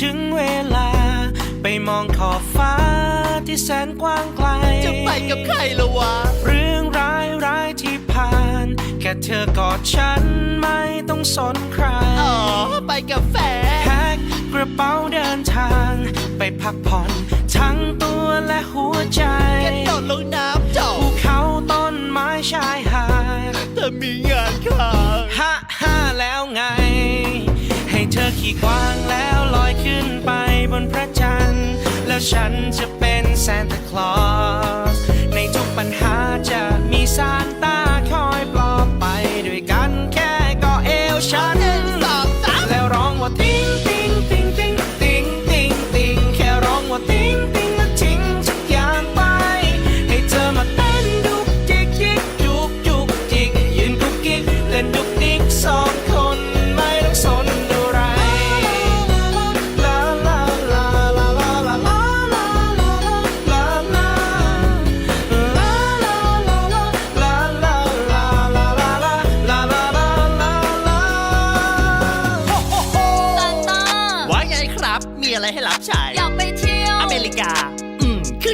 ถึงเวลา ไปมองขอบฟ้าที่แสนกว้างไกล จะไปกับใครละวะ เรื่องร้ายร้ายที่ผ่าน แค่เธอกอดฉันไม่ต้องสนใคร อ๋อ ไปกับแฟนแพ็คกระเป๋าเดินทาง ไปพักผ่อนทั้งตัวและหัวใจกระโดดลงน้ำจอภูเขาต้นไม้ชายหาดเธอมีงานค้างฮ่าฮ่าแล้วไง ให้เธอขี่กวางแล้วลอย ขึ้นไปบนพระจันทร์ แล้วฉันจะเป็นซานตาคลอส ในทุกปัญหาจะมีซานตาคอยปลอบไปด้วยกันแค่ก็เอวฉัน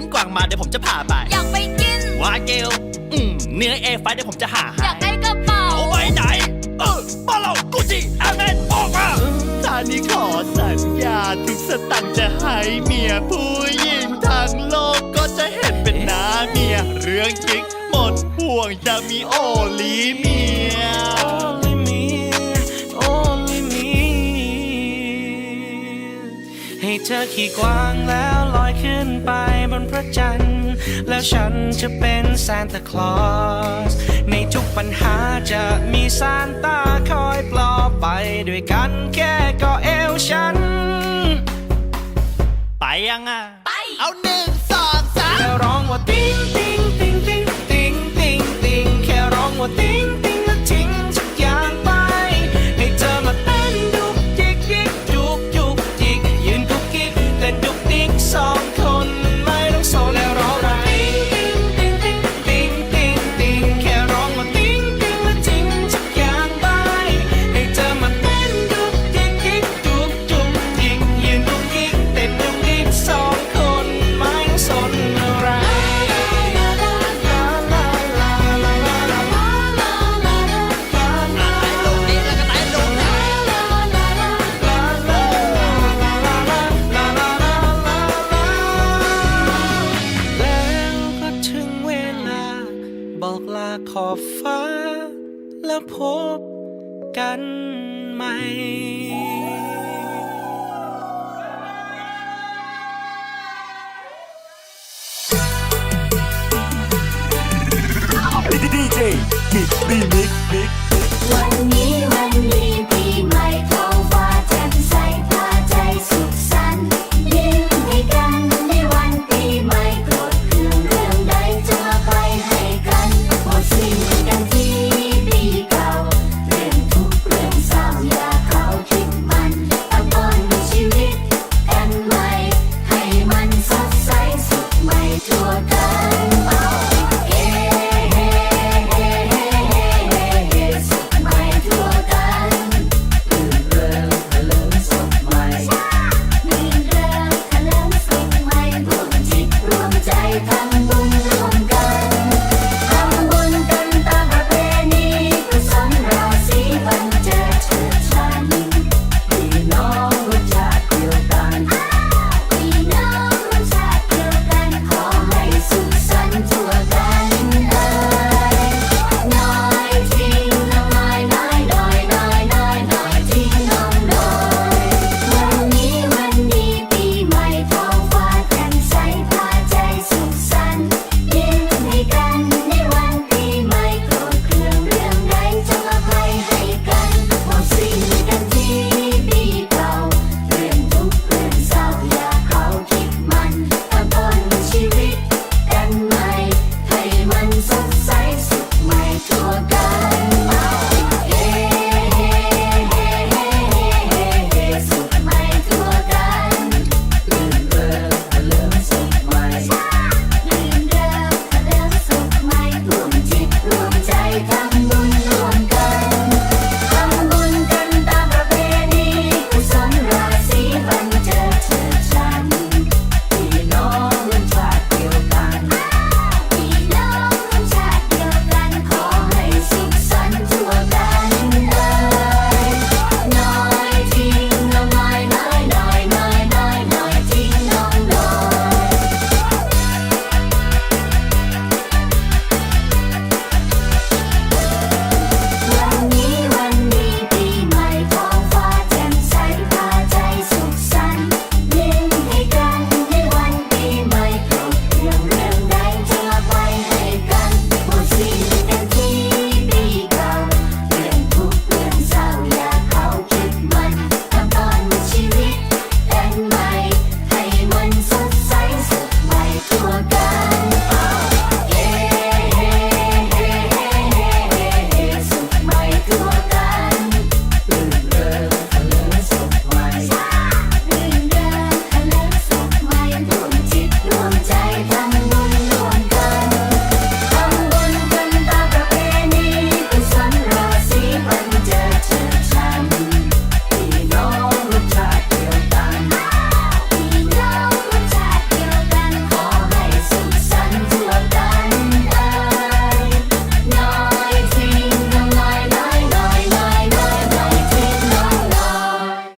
ขึ้นกวางมาเดี๋ยวผมจะพาไป อยากไปกิน วาเกลอืมเนื้อเอไฟเดี๋ยวผมจะหาอยากได้กระเป๋า เอาไว้ไหน เออบ้านเรากูจิแอมเมนออกมาตานี้ขอสัญญาทุกสตังค์จะให้เมียผู้หญิงทั้งโลกก็จะเห็นเป็นหน้าเมีย เรื่องจริงหมดห่วงจะมีโอลีเมีย ให้เธอขี่กวางแล้วลอยขึ้นไปบนพระจันทร์ แล้วฉันจะเป็นซานตาคลอส ในทุกปัญหาจะมีซานตาคอยปลอบไปด้วยกันแค่เก็เอวฉัน ไปยังอะ ไป เอาหนึ่งสองสามแล้วร้องว่าติ้ ขอบฟ้า แล้วพบกันใหม่